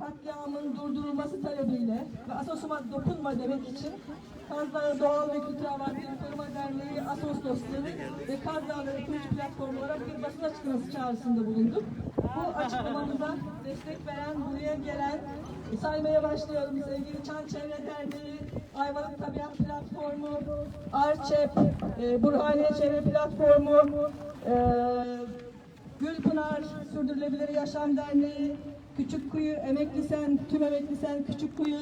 katliamın durdurulması talebiyle ve Asos'uma dokunma demek için Kaz Doğal ve Kültürel Varlıkları Koruma Derneği, Asos Dostları ve Kaz Dağları Ekoloji Platformu olarak bir basın açıklaması çağrısında bulunduk. Bu açıklamamıza destek veren, buraya gelen, saymaya başlıyorum sevgili Çan Çevre Derneği, Ayvalık Tabiat Platformu, Arçep, e, Burhaniye Çevre Platformu, e, Gülpınar Sürdürülebilir Yaşam Derneği, Küçükkuyu Emeklisen, Tüm Emeklisen, Küçükkuyu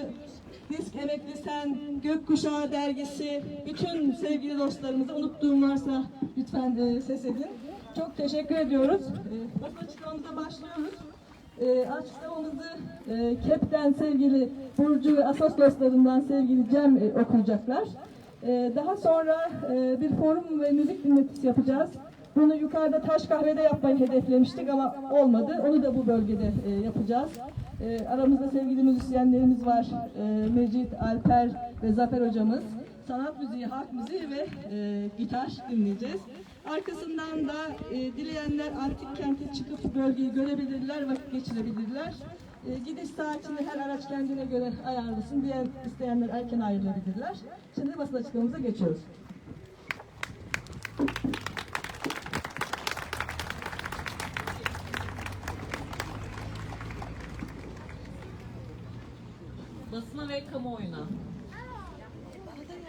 Disk Emeklisen, Gökkuşağı Dergisi, bütün sevgili dostlarımızı unuttuğum varsa lütfen e, ses edin. Çok teşekkür ediyoruz. E, basın açıklamamıza başlıyoruz. E, açıklamamızı e, KEP'ten sevgili Burcu ve Asos dostlarından sevgili Cem e, okuyacaklar. E, daha sonra e, bir forum ve müzik dinletisi yapacağız. Bunu yukarıda Taş Kahve'de yapmayı hedeflemiştik ama olmadı. Onu da bu bölgede e, yapacağız. E, aramızda sevgili müzisyenlerimiz var. E, Mecit, Alper ve Zafer hocamız. Sanat müziği, halk müziği ve e, gitar dinleyeceğiz. Arkasından da e, dileyenler antik kente çıkıp bölgeyi görebilirler, vakit geçirebilirler. E, gidiş saatini her araç kendine göre ayarlasın. Diğer isteyenler erken ayrılabilirler. Şimdi basın açıklamamıza geçiyoruz.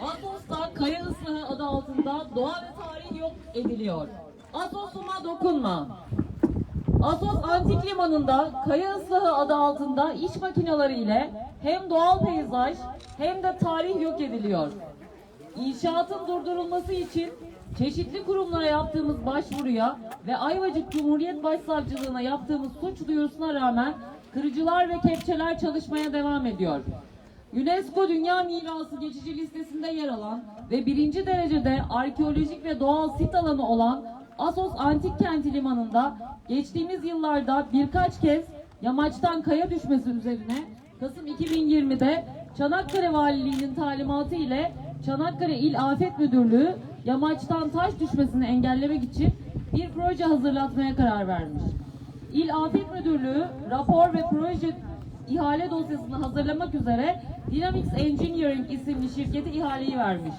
Asos'ta kaya ıslahı adı altında doğa ve tarih yok ediliyor. Asos'uma dokunma. Asos Antik Limanı'nda kaya ıslahı adı altında iş makineleri ile hem doğal peyzaj hem de tarih yok ediliyor. İnşaatın durdurulması için çeşitli kurumlara yaptığımız başvuruya ve Ayvacık Cumhuriyet Başsavcılığına yaptığımız suç duyurusuna rağmen kırıcılar ve kepçeler çalışmaya devam ediyor. UNESCO Dünya Mirası geçici listesinde yer alan ve birinci derecede arkeolojik ve doğal sit alanı olan Asos Antik Kenti Limanı'nda geçtiğimiz yıllarda birkaç kez yamaçtan kaya düşmesi üzerine Kasım 2020'de Çanakkale Valiliği'nin talimatı ile Çanakkale İl Afet Müdürlüğü yamaçtan taş düşmesini engellemek için bir proje hazırlatmaya karar vermiş. İl Afet Müdürlüğü rapor ve proje ihale dosyasını hazırlamak üzere Dynamics Engineering isimli şirkete ihaleyi vermiş.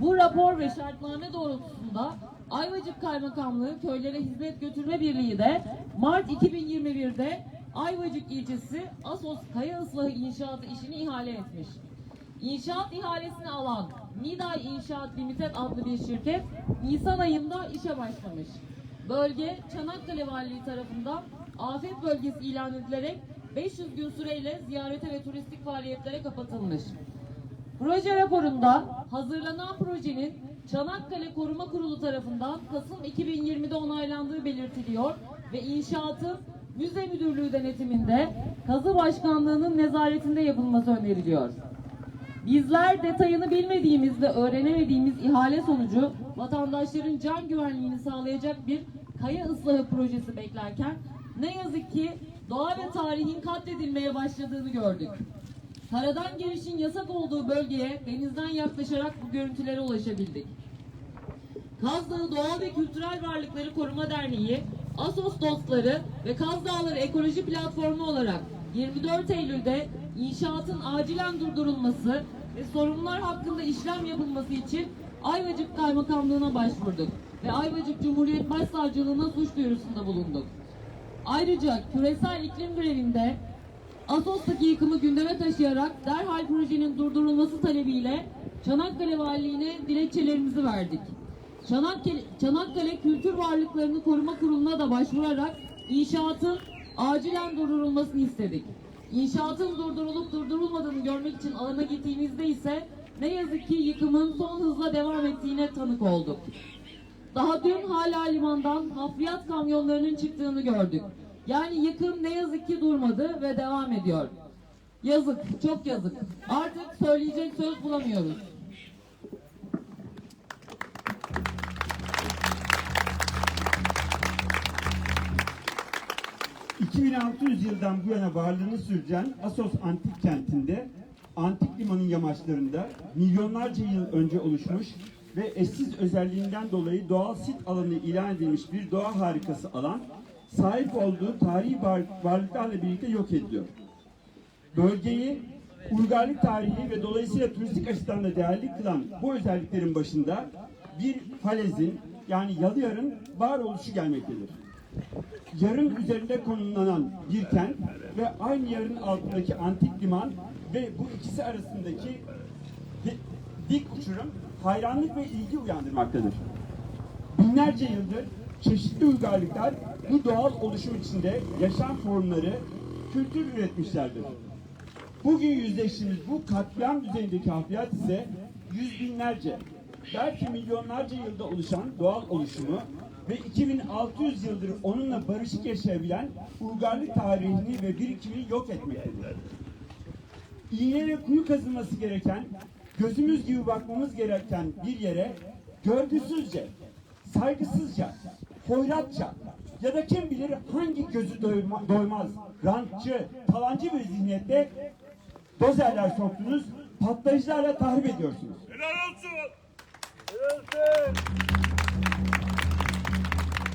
Bu rapor ve şartname doğrultusunda Ayvacık Kaymakamlığı Köylere Hizmet Götürme Birliği de Mart 2021'de Ayvacık ilçesi Asos Kaya Islahı İnşaatı işini ihale etmiş. İnşaat ihalesini alan Miday İnşaat Limited adlı bir şirket Nisan ayında işe başlamış. Bölge Çanakkale Valiliği tarafından afet bölgesi ilan edilerek 500 gün süreyle ziyarete ve turistik faaliyetlere kapatılmış. Proje raporunda hazırlanan projenin Çanakkale Koruma Kurulu tarafından Kasım 2020'de onaylandığı belirtiliyor ve inşaatın müze müdürlüğü denetiminde kazı başkanlığının nezaretinde yapılması öneriliyor. Bizler detayını bilmediğimiz ve öğrenemediğimiz ihale sonucu vatandaşların can güvenliğini sağlayacak bir kaya ıslahı projesi beklerken ne yazık ki doğa ve tarihin katledilmeye başladığını gördük. Karadan girişin yasak olduğu bölgeye denizden yaklaşarak bu görüntülere ulaşabildik. Kaz Dağı Doğal ve Kültürel Varlıkları Koruma Derneği, Asos Dostları ve Kaz Dağları Ekoloji Platformu olarak 24 Eylül'de inşaatın acilen durdurulması ve sorunlar hakkında işlem yapılması için Ayvacık Kaymakamlığı'na başvurduk ve Ayvacık Cumhuriyet Başsavcılığına suç duyurusunda bulunduk. Ayrıca küresel iklim grevinde Asos'taki yıkımı gündeme taşıyarak derhal projenin durdurulması talebiyle Çanakkale Valiliğine dilekçelerimizi verdik. Çanakkale, Çanakkale Kültür Varlıklarını Koruma Kurulu'na da başvurarak inşaatın acilen durdurulmasını istedik. İnşaatın durdurulup durdurulmadığını görmek için alana gittiğimizde ise ne yazık ki yıkımın son hızla devam ettiğine tanık olduk. Daha dün hala limandan hafriyat kamyonlarının çıktığını gördük. Yani yıkım ne yazık ki durmadı ve devam ediyor. Yazık, çok yazık. Artık söyleyecek söz bulamıyoruz. ...2600 yıldan bu yana varlığını sürdüren Asos Antik Kenti'nde... ...antik limanın yamaçlarında... ...milyonlarca yıl önce oluşmuş... ...ve eşsiz özelliğinden dolayı doğal sit alanı ilan edilmiş bir doğa harikası alan... ...sahip olduğu tarihi var- varlıklarla birlikte yok ediliyor. bölgeyi uygarlık tarihi ve dolayısıyla turistik açıdan da değerli kılan bu özelliklerin başında bir falezin yani Yalıyar'ın varoluşu gelmektedir. Yarın üzerinde konumlanan bir kent ve aynı yarın altındaki antik liman ve bu ikisi arasındaki di- dik uçurum hayranlık ve ilgi uyandırmaktadır. Binlerce yıldır çeşitli uygarlıklar bu doğal oluşum içinde yaşam formları, kültür üretmişlerdir. Bugün yüzleştiğimiz bu katliam düzeyindeki hafriyat ise yüz binlerce, belki milyonlarca yılda oluşan doğal oluşumu ve 2600 yıldır onunla barışık yaşayabilen uygarlık tarihini ve birikimini yok etmektedir. İğne ve kuyu kazılması gereken, gözümüz gibi bakmamız gereken bir yere görgüsüzce, saygısızca, hoyratça ya da kim bilir hangi gözü doyma- doymaz, rantçı, talancı bir zihniyette dozerler soktunuz, patlayıcılarla tahrip ediyorsunuz. Helal olsun.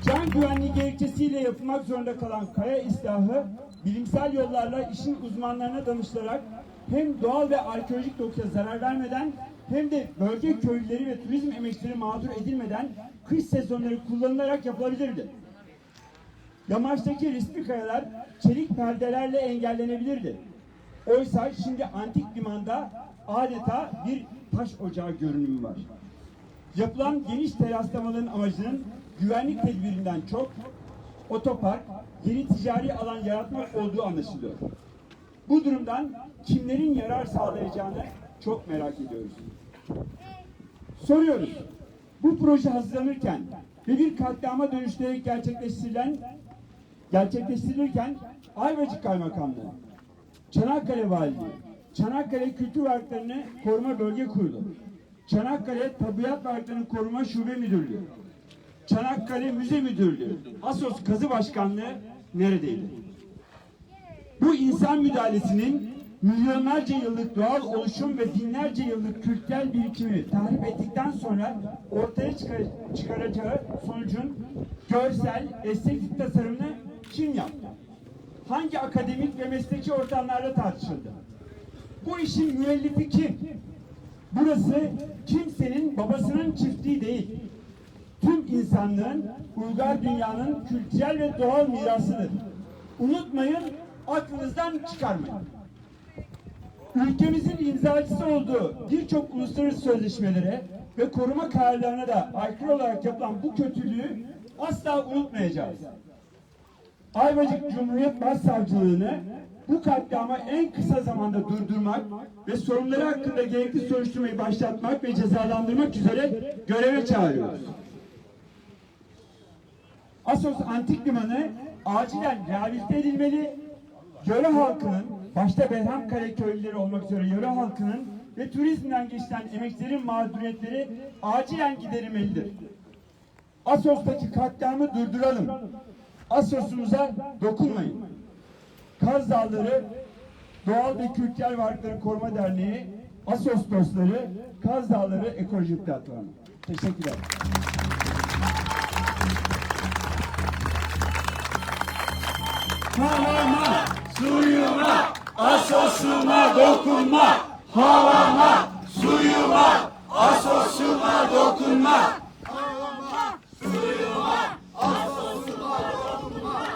Can güvenliği gerekçesiyle yapılmak zorunda kalan kaya ıslahı bilimsel yollarla işin uzmanlarına danışılarak hem doğal ve arkeolojik dokuya zarar vermeden hem de bölge köylüleri ve turizm emekçileri mağdur edilmeden kış sezonları kullanılarak yapılabilirdi. Yamaçtaki riskli kayalar çelik perdelerle engellenebilirdi. Oysa şimdi antik limanda adeta bir taş ocağı görünümü var. Yapılan geniş teraslamaların amacının güvenlik tedbirinden çok otopark, yeni ticari alan yaratmak olduğu anlaşılıyor. Bu durumdan kimlerin yarar sağlayacağını çok merak ediyoruz. Soruyoruz. Bu proje hazırlanırken ve bir katliama dönüştürerek gerçekleştirilen gerçekleştirilirken Ayvacık Kaymakamlığı, Çanakkale Valiliği, Çanakkale Kültür Varlıklarını Koruma Bölge Kurulu, Çanakkale Tabiat Varlıklarını Koruma Şube Müdürlüğü, Çanakkale Müze Müdürlüğü, Asos Kazı Başkanlığı neredeydi? Bu insan müdahalesinin milyonlarca yıllık doğal oluşum ve binlerce yıllık kültürel birikimi tahrip ettikten sonra ortaya çıkar- çıkaracağı sonucun görsel, estetik tasarımını kim yaptı? Hangi akademik ve mesleki ortamlarda tartışıldı? Bu işin müellifi kim? Burası kimsenin babasının çiftliği değil. Tüm insanlığın, uygar dünyanın kültürel ve doğal mirasıdır. Unutmayın, aklınızdan çıkarmayın. Ülkemizin imzacısı olduğu birçok uluslararası sözleşmelere ve koruma kararlarına da aykırı olarak yapılan bu kötülüğü asla unutmayacağız. Ayvacık Cumhuriyet Başsavcılığını bu katliamı en kısa zamanda durdurmak ve sorunları hakkında gerekli soruşturmayı başlatmak ve cezalandırmak üzere göreve çağırıyoruz. Asos Antik Limanı acilen rehabilite edilmeli, yöre halkının, başta Behramkale köylüleri olmak üzere yöre halkının ve turizmden geçilen emeklerin mağduriyetleri acilen giderilmelidir. Asos'taki katliamı durduralım. Asos'umuza dokunmayın. Kaz Dağları Doğal ve Kültürel Varlıkları Koruma Derneği, Asos Dostları, Kaz Dağları Ekolojik Platformu. Teşekkürler. Havama, suyuma, asosuma dokunma. Havama, suyuma, asosuma dokunma.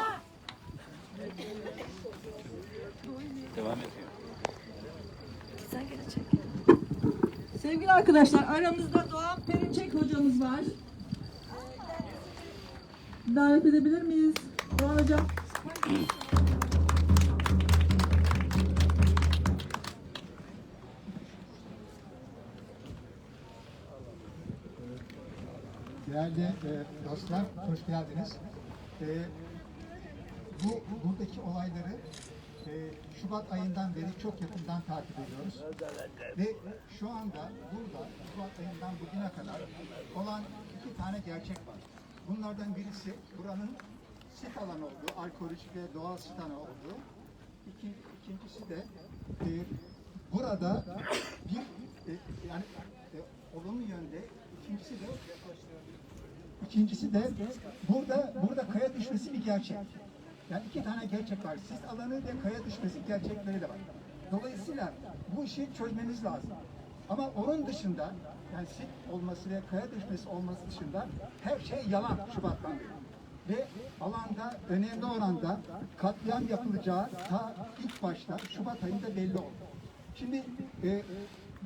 Sevgili arkadaşlar aramızda Doğan Perinçek hocamız var. Davet edebilir miyiz? Doğan hocam. Değerli e, dostlar, hoş geldiniz. E, bu buradaki olayları e, Şubat ayından beri çok yakından takip ediyoruz. Ve şu anda burada Şubat ayından bugüne kadar olan iki tane gerçek var. Bunlardan birisi buranın sit alanı olduğu, arkeolojik ve doğal sit alanı olduğu. İki, ikincisi de e, burada bir e, yani e, olumlu yönde ikincisi de İkincisi de burada burada kaya düşmesi bir gerçek. Yani iki tane gerçek var. Sis alanı ve kaya düşmesi gerçekleri de var. Dolayısıyla bu işi çözmemiz lazım. Ama onun dışında yani sit olması ve kaya düşmesi olması dışında her şey yalan Şubat'tan beri. Ve alanda önemli oranda katliam yapılacağı ta ilk başta Şubat ayında belli oldu. Şimdi e,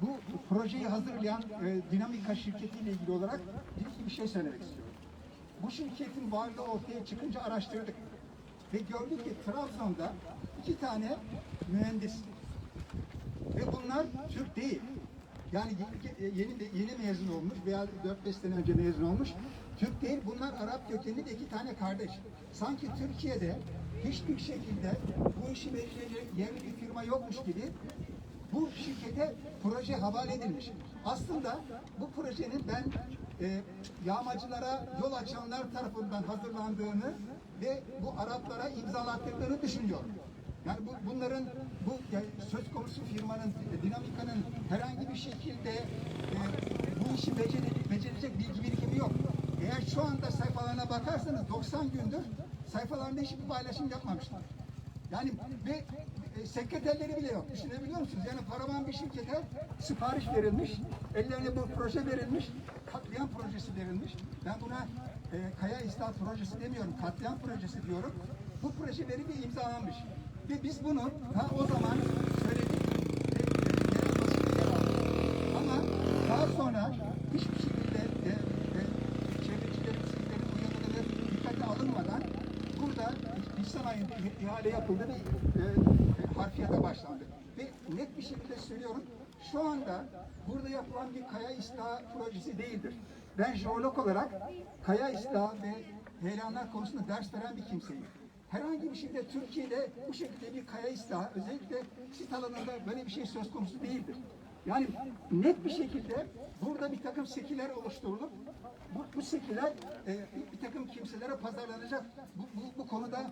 bu projeyi hazırlayan e, Dinamika şirketiyle ilgili olarak bir bir şey söylemek istiyorum. Bu şirketin varlığı ortaya çıkınca araştırdık. Ve gördük ki Trabzon'da iki tane mühendis ve bunlar Türk değil. Yani ye- ye- yeni yeni mezun olmuş veya 4-5 sene önce mezun olmuş. Türk değil. Bunlar Arap kökenli de iki tane kardeş. Sanki Türkiye'de hiçbir şekilde bu işi becerecek yerli bir firma yokmuş gibi bu şirkete proje havale edilmiş. Aslında bu projenin ben e, yağmacılara yol açanlar tarafından hazırlandığını ve bu Araplara imzalattırdığını düşünüyorum. Yani bu, bunların bu yani söz konusu firmanın, e, dinamikanın herhangi bir şekilde e, bu işi beceri, becerecek bilgi birikimi yok. Eğer şu anda sayfalarına bakarsanız 90 gündür sayfalarında hiçbir paylaşım yapmamışlar. Yani ve e, sekreterleri bile yok. Düşünebiliyor musunuz? Yani paravan bir şirkete sipariş verilmiş, ellerine bu proje verilmiş, katliam projesi verilmiş. Ben buna e, kaya istat projesi demiyorum, katliam projesi diyorum. Bu proje verilip imzalanmış. Ve biz bunu ha o zaman söyledik. Ama daha sonra hiçbir şekilde e, e, çevrecilerin, sizlerin uyarıları dikkate alınmadan burada Nisan ayında ihale yapıldı ve e, harfiyata başlandı. Ve net bir şekilde söylüyorum, şu anda burada yapılan bir kaya islahı projesi değildir. Ben jeolog olarak kaya islahı ve heyelanlar konusunda ders veren bir kimseyim. Herhangi bir şekilde Türkiye'de bu şekilde bir kaya islahı, özellikle sit alanında böyle bir şey söz konusu değildir. Yani net bir şekilde burada bir takım sekiler oluşturulup bu, bu sekiler e, bir, bir takım kimselere pazarlanacak. Bu, bu, bu konuda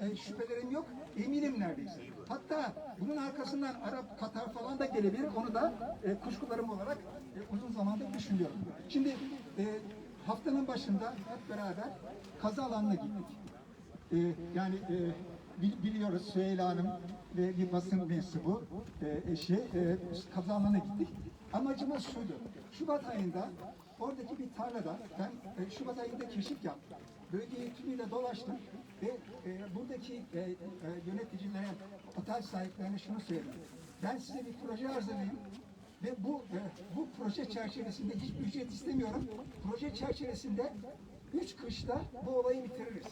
e, şüphelerim yok. Eminim neredeyse. Hatta bunun arkasından Arap, Katar falan da gelebilir. Onu da e, kuşkularım olarak e, uzun zamandır düşünüyorum. Şimdi e, haftanın başında hep beraber kaza alanına gittik. Ee, yani e, biliyoruz Süheyla Hanım ve bir basın mensubu e, eşi e, kazanmana gittik. Amacımız şuydu. Şubat ayında oradaki bir tarlada ben e, Şubat ayında keşif yaptım. Bölgeyi tümüyle dolaştım ve e, buradaki e, e, yöneticilere, otel sahiplerine şunu söyledim. Ben size bir proje hazırlayayım ve bu e, bu proje çerçevesinde hiçbir ücret istemiyorum. Proje çerçevesinde üç kışla bu olayı bitiririz.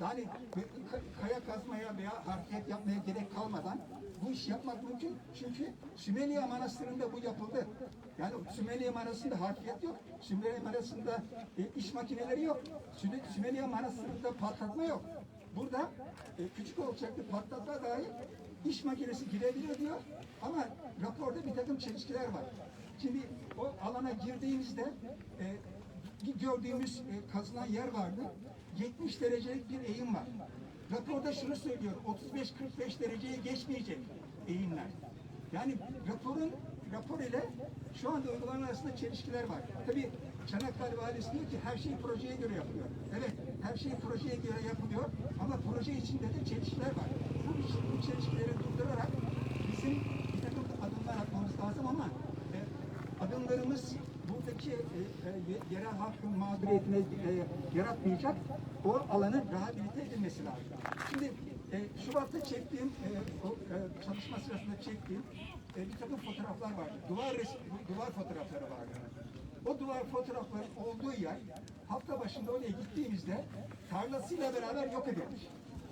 Yani ka- kaya kazmaya veya hareket yapmaya gerek kalmadan bu iş yapmak mümkün. Çünkü Sümeyye Manastırı'nda bu yapıldı. Yani Sümeyye Manastırı'nda hareket yok. Sümeyye Manastırı'nda e, iş makineleri yok. Süme- Sümeyye Manastırı'nda patlatma yok. Burada e, küçük ölçekli patlatma dahi iş makinesi girebilir diyor. Ama raporda bir takım çelişkiler var. Şimdi o alana girdiğimizde e, gördüğümüz e, kazılan yer vardı. 70 derecelik bir eğim var. Raporda şunu söylüyor, 35-45 dereceye geçmeyecek eğimler. Yani raporun rapor ile şu anda uygulanan arasında çelişkiler var. Tabii Çanakkale Valisi diyor ki her şey projeye göre yapılıyor. Evet, her şey projeye göre yapılıyor ama proje içinde de çelişkiler var. Bu, bu çelişkileri durdurarak bizim bir takım adımlar atmamız lazım ama e, adımlarımız buradaki e, e, yerel halkın mağduriyetine e, yaratmayacak o alanın rehabilite edilmesi lazım. Şimdi e, Şubat'ta çektiğim e, o e, çalışma sırasında çektiğim e, bir takım fotoğraflar vardı. Duvar res- duvar fotoğrafları vardı. O duvar fotoğrafların olduğu yer hafta başında oraya gittiğimizde tarlasıyla beraber yok edilmiş.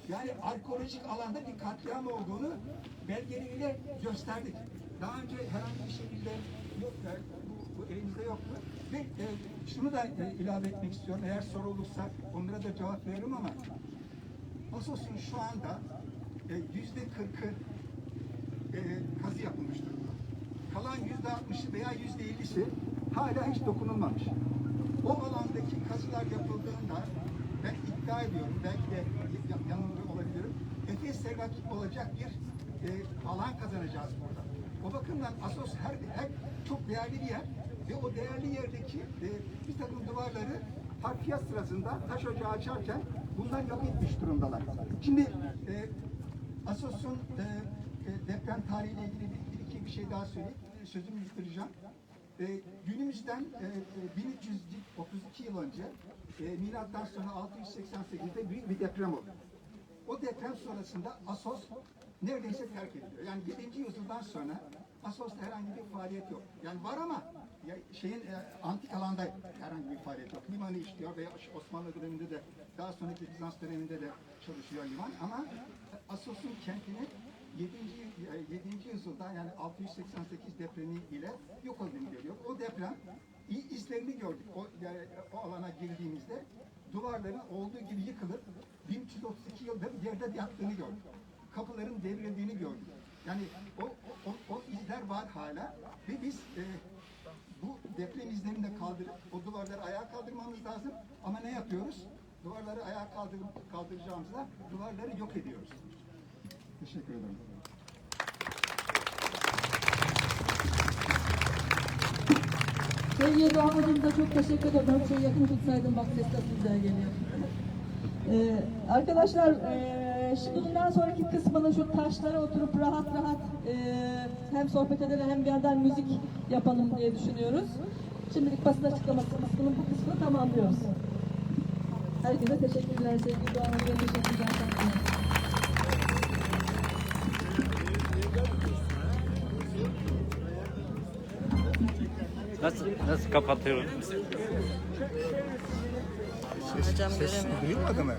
Yani arkeolojik alanda bir katliam olduğunu belgeleriyle gösterdik. Daha önce herhangi bir şekilde yok, yani bu, elimizde yoktu. Ve e, şunu da e, ilave etmek istiyorum. Eğer sorulursa onlara da cevap veririm ama Asos'un şu anda e, yüzde kırkı e, kazı yapılmış durumda. Kalan yüzde altmışı veya yüzde ellisi hala hiç dokunulmamış. O alandaki kazılar yapıldığında ben iddia ediyorum, belki de ya- yanılıyor olabilirim. Efes'e rakip olacak bir e, alan kazanacağız burada. O bakımdan Asos her, her çok değerli bir yer ve o değerli yerdeki e, bir takım duvarları harfiyat sırasında taş ocağı açarken bunlar yok etmiş durumdalar. Şimdi e, Asos'un e, e, deprem tarihiyle ilgili bir, bir iki bir şey daha söyleyip e, sözümü bitireceğim. E, günümüzden e, e, 1332 yıl önce e, milattan sonra 688'de büyük bir deprem oldu. O deprem sonrasında Asos neredeyse terk ediliyor. Yani 7. yüzyıldan sonra Asos'ta herhangi bir faaliyet yok. Yani var ama ya şeyin e, antik alanda herhangi bir faaliyet yok. Limanı işliyor veya Osmanlı döneminde de daha sonraki Bizans döneminde de çalışıyor liman ama Asos'un kentini 7. y- 7. yüzyılda yani 688 depremi ile yok olduğunu görüyor. O deprem izlerini gördük. O, yani, o alana girdiğimizde duvarların olduğu gibi yıkılıp 1332 yıldır yerde yattığını gördük. Kapıların devrildiğini gördük. Yani o, o, o, o izler var hala ve biz e, deprem izlerini de kaldırıp o duvarları ayağa kaldırmamız lazım. Ama ne yapıyoruz? Duvarları ayağa kaldır, kaldıracağımızda duvarları yok ediyoruz. Teşekkür ederim. Sevgili Doğan hocamıza çok teşekkür ederim. Çok yakın tutsaydım bak ses güzel geliyor. Ee, arkadaşlar ee, şimdi bundan sonraki kısmını şu taşlara oturup rahat rahat ee, hem sohbet edelim hem bir yandan müzik yapalım diye düşünüyoruz. Şimdilik basın açıklaması kısmının bu kısmını tamamlıyoruz. Herkese teşekkürler sevgili Doğan Hocam. Teşekkürler. Nasıl nasıl kapatıyorum? Hocam göremiyorum. Duyulmadı mı?